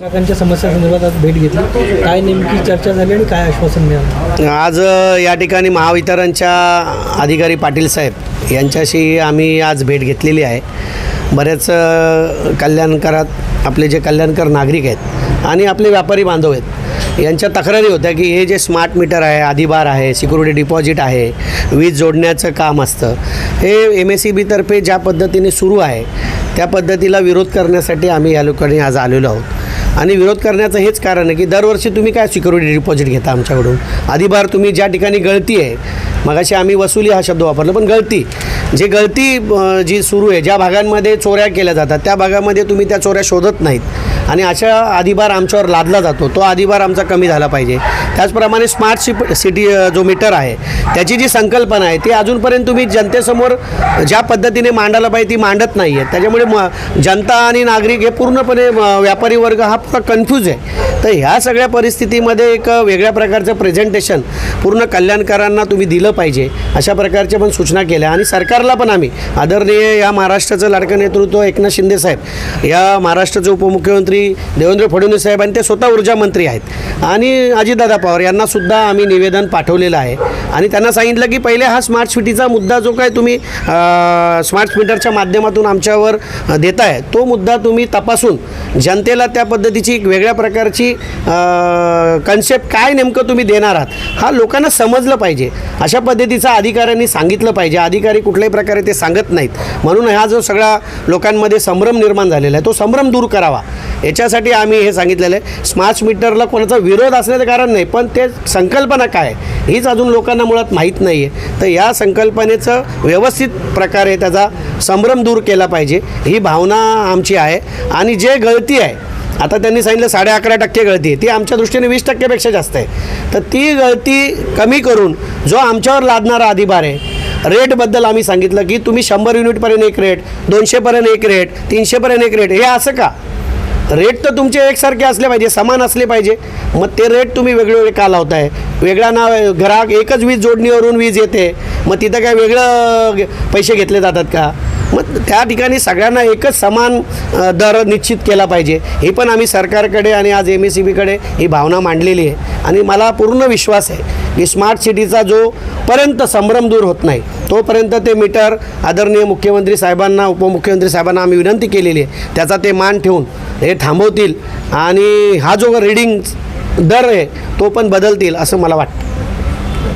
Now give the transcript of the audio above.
ग्राहकांच्या समस्यासंदर्भात आज भेट घेतली. काय नेमकी चर्चा झाली आणि काय आश्वासन मिळालं? आज या ठिकाणी महावितरणच्या अधिकारी पाटील साहेब यांच्याशी आम्ही आज भेट घेतलेली आहे. बरेच कल्याणकारात कल्याणकरात आपले जे कल्याणकर नागरिक आहेत आणि आपले व्यापारी बांधव आहेत यांच्या तक्रारी होत्या की हे जे स्मार्ट मीटर आहे अधिभार आहे सिक्युरिटी डिपॉझिट आहे वीज जोडण्याचं काम असतं हे एम एस सी बीतर्फे ज्या पद्धतीने सुरू आहे त्या पद्धतीला विरोध करण्यासाठी आम्ही या लोकांनी आज आलेलो आहोत. आणि विरोध करण्याचं हेच कारण आहे की दरवर्षी तुम्ही काय सिक्युरिटी डिपॉझिट घेता आमच्याकडून? अधिभार तुम्ही ज्या ठिकाणी गळती आहे मगाशी आम्ही वसुली हा शब्द वापरला पण गळती. जे गळती जी सुरू आहे ज्या भागांमध्ये चोऱ्या केल्या जातात त्या भागामध्ये तुम्ही त्या चोऱ्या शोधत नाहीत. आणि अशा अधिभार आमच्यावर लादला जातो तो अधिभार आमचा कमी झाला पाहिजे. त्याचप्रमाणे स्मार्ट सिप सिटी जो मीटर आहे त्याची जी संकल्पना आहे ती अजूनपर्यंत तुम्ही जनतेसमोर ज्या पद्धतीने मांडायला पाहिजे ती मांडत नाही आहे. त्याच्यामुळे म जनता आणि नागरिक हे पूर्णपणे व्यापारी वर्ग हा पुरा कन्फ्यूज आहे. तर ह्या सगळ्या परिस्थितीमध्ये एक वेगळ्या प्रकारचं प्रेझेंटेशन पूर्ण कल्याणकारांना तुम्ही दिलं पाहिजे. अशा प्रकारच्या पण सूचना केल्या. आणि सरकारला पण आम्ही आदरणीय या महाराष्ट्राचं लाडकं नेतृत्व एकनाथ शिंदे साहेब या महाराष्ट्राचे उपमुख्यमंत्री देवेंद्र फडणवीस साहेब आणि ते स्वतः ऊर्जा मंत्री आहेत. आणि अजितदादा पवार यांना सुद्धा आम्ही निवेदन पाठवलेलं आहे. आणि त्यांना सांगितलं की पहिले हा स्मार्ट सिटीचा मुद्दा जो काय तुम्ही स्मार्ट मीटरच्या माध्यमातून आमच्यावर देत देताय तो मुद्दा तुम्ही तपासून जनतेला त्या पद्धतीची एक वेगळ्या प्रकारची कन्सेप्ट काय नेमकं तुम्ही देणार आहात हा लोकांना समजलं पाहिजे. अशा पद्धतीचा अधिकाऱ्यांनी सांगितलं पाहिजे. अधिकारी कुठल्याही प्रकारे ते सांगत नाहीत. म्हणून हा जो सगळा लोकांमध्ये संभ्रम निर्माण झालेला आहे तो संभ्रम दूर करावा. याच्यासाठी आम्ही हे सांगितलेलं आहे. स्मार्ट मीटरला कोणाचा विरोध असण्याचं कारण नाही पण ते संकल्पना काय हीच अजून लोकांना मुळात माहीत नाही आहे तर या संकल्पनेचं व्यवस्थित प्रकारे त्याचा संभ्रम दूर केला पाहिजे. ही भावना आमची आहे. आणि जे गळती आहे आता त्यांनी सांगितलं साडे अकरा टक्के गळती आहे. ती आमच्या दृष्टीने वीस टक्केपेक्षा जास्त आहे. तर ती गळती कमी करून जो आमच्यावर लादणारा अधिभार आहे रेटबद्दल आम्ही सांगितलं की तुम्ही शंभर युनिटपर्यंत एक रेट दोनशेपर्यंत एक रेट तीनशेपर्यंत एक रेट हे असं का? रेट तर तुमचे एकसारखे असले पाहिजे समान असले पाहिजे. मग ते रेट तुम्ही वेगवेगळे का लावताय? वेगळा नाव ग्राहक एकच वीज जोडणीवरून वीज येते. मग तिथं काय वेगळं पैसे घेतले जातात का? मग त्या ठिकाणी सगळ्यांना एकच समान दर निश्चित केला पाहिजे. ही पण आम्ही सरकारकडे आणि आज एम एस सी बीकडे ही भावना मांडलेली आहे. आणि मला पूर्ण विश्वास आहे की स्मार्ट सिटीचा जोपर्यंत संभ्रम दूर होत नाही तोपर्यंत ते मीटर आदरणीय मुख्यमंत्री साहेबांना उपमुख्यमंत्री साहेबांना आम्ही विनंती केलेली आहे. त्याचा ते मान ठेवून हे थांबवतील आणि हा जो रिडिंग दर आहे तो पण बदलतील असं मला वाटतं.